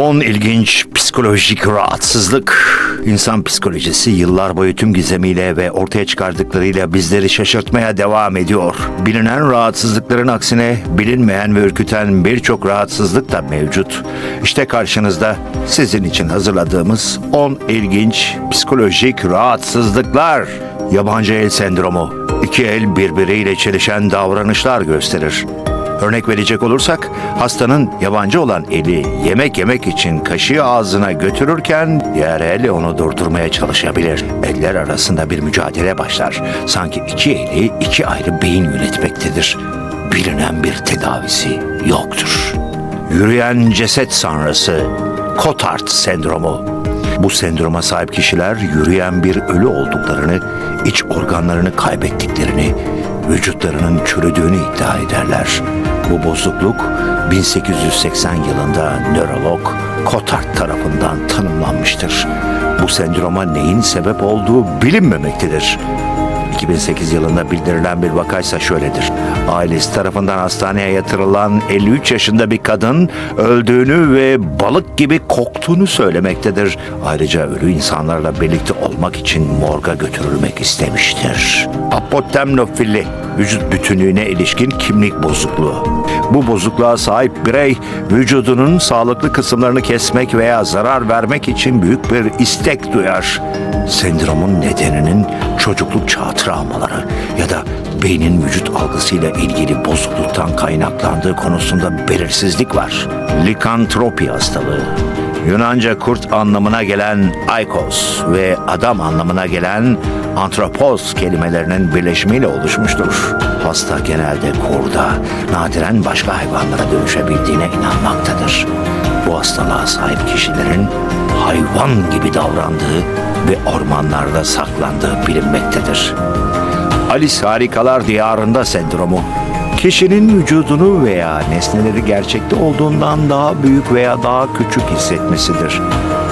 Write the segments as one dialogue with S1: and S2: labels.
S1: 10 ilginç psikolojik rahatsızlık. İnsan psikolojisi yıllar boyu tüm gizemiyle ve ortaya çıkardıklarıyla bizleri şaşırtmaya devam ediyor. Bilinen rahatsızlıkların aksine bilinmeyen ve ürküten birçok rahatsızlık da mevcut. İşte karşınızda sizin için hazırladığımız 10 ilginç psikolojik rahatsızlıklar. Yabancı el sendromu. İki el birbiriyle çelişen davranışlar gösterir. Örnek verecek olursak hastanın yabancı olan eli yemek yemek için kaşığı ağzına götürürken diğer el onu durdurmaya çalışabilir. Eller arasında bir mücadele başlar. Sanki iki eli iki ayrı beyin yönetmektedir. Bilinen bir tedavisi yoktur. Yürüyen ceset sanrısı Cotard sendromu. Bu sendroma sahip kişiler yürüyen bir ölü olduklarını, iç organlarını kaybettiklerini, vücutlarının çürüdüğünü iddia ederler. Bu bozukluk 1880 yılında nörolog Cotard tarafından tanımlanmıştır. Bu sendroma neyin sebep olduğu bilinmemektedir. 2008 yılında bildirilen bir vakaysa şöyledir. Ailesi tarafından hastaneye yatırılan 53 yaşında bir kadın öldüğünü ve balık gibi koktuğunu söylemektedir. Ayrıca ölü insanlarla birlikte olmak için morga götürülmek istemiştir. Apotemnofili, vücut bütünlüğüne ilişkin kimlik bozukluğu. Bu bozukluğa sahip birey vücudunun sağlıklı kısımlarını kesmek veya zarar vermek için büyük bir istek duyar. Sendromun nedeninin çocukluk çağı travmaları ya da beynin vücut algısıyla ilgili bozukluktan kaynaklandığı konusunda belirsizlik var. Likantropi hastalığı. Yunanca kurt anlamına gelen aikos ve adam anlamına gelen antropos kelimelerinin birleşimiyle oluşmuştur. Hasta genelde kurda, nadiren başka hayvanlara dönüşebildiğine inanmaktadır. Bu hastalığa sahip kişilerin hayvan gibi davrandığı ve ormanlarda saklandığı bilinmektedir. Alice Harikalar Diyarında sendromu. Kişinin vücudunu veya nesneleri gerçekte olduğundan daha büyük veya daha küçük hissetmesidir.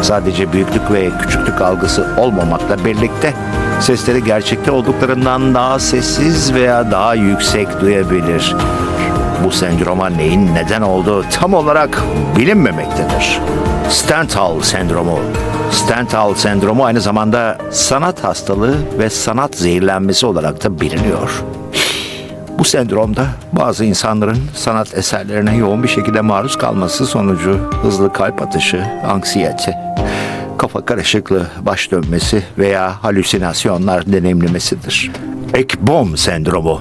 S1: Sadece büyüklük ve küçüklük algısı olmamakla birlikte sesleri gerçekte olduklarından daha sessiz veya daha yüksek duyabilir. Bu sendroma neyin neden olduğu tam olarak bilinmemektedir. Stendhal sendromu. Stendhal sendromu aynı zamanda sanat hastalığı ve sanat zehirlenmesi olarak da biliniyor. Bu sendromda bazı insanların sanat eserlerine yoğun bir şekilde maruz kalması sonucu hızlı kalp atışı, anksiyete, kafa karışıklığı, baş dönmesi veya halüsinasyonlar deneyimlemesidir. Ekbom sendromu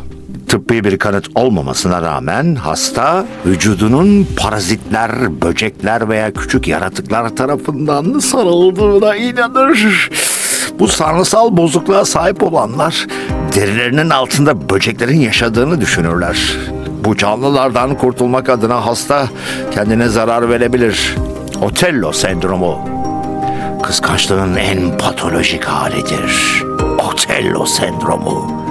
S1: tıbbi bir kanıt olmamasına rağmen hasta vücudunun parazitler, böcekler veya küçük yaratıklar tarafından sarıldığına inanır. Bu sanrısal bozukluğa sahip olanlar derilerinin altında böceklerin yaşadığını düşünürler. Bu canlılardan kurtulmak adına hasta kendine zarar verebilir. Otello sendromu kıskançlığın en patolojik halidir. Otello sendromu.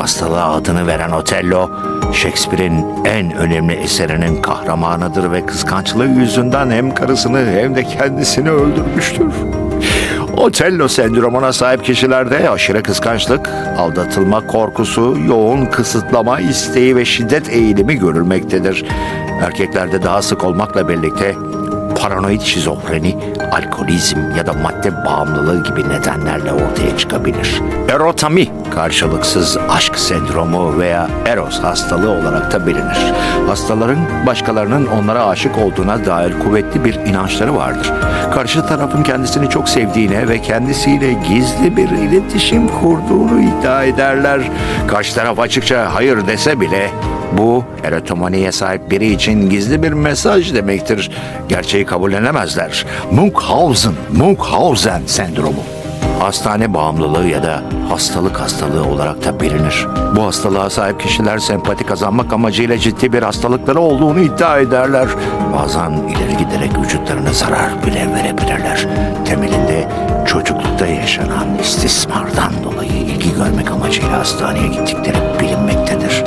S1: Hastalığa adını veren Otello, Shakespeare'in en önemli eserinin kahramanıdır ve kıskançlığı yüzünden hem karısını hem de kendisini öldürmüştür. Otello sendromuna sahip kişilerde aşırı kıskançlık, aldatılma korkusu, yoğun kısıtlama isteği ve şiddet eğilimi görülmektedir. Erkeklerde daha sık olmakla birlikte paranoid şizofreni, alkolizm ya da madde bağımlılığı gibi nedenlerle ortaya çıkabilir. Erotami, karşılıksız aşk sendromu veya eros hastalığı olarak da bilinir. Hastaların başkalarının onlara aşık olduğuna dair kuvvetli bir inançları vardır. Karşı tarafın kendisini çok sevdiğine ve kendisiyle gizli bir iletişim kurduğunu iddia ederler. Karşı taraf açıkça hayır dese bile bu erotomaniye sahip biri için gizli bir mesaj demektir. Gerçeği kabullenemezler. Munchausen, Munchausen sendromu. Hastane bağımlılığı ya da hastalık hastalığı olarak da bilinir. Bu hastalığa sahip kişiler sempati kazanmak amacıyla ciddi bir hastalıkları olduğunu iddia ederler. Bazen ileri giderek vücutlarına zarar bile verebilirler. Temelinde çocuklukta yaşanan istismardan dolayı ilgi görmek amacıyla hastaneye gittikleri bilinmektedir.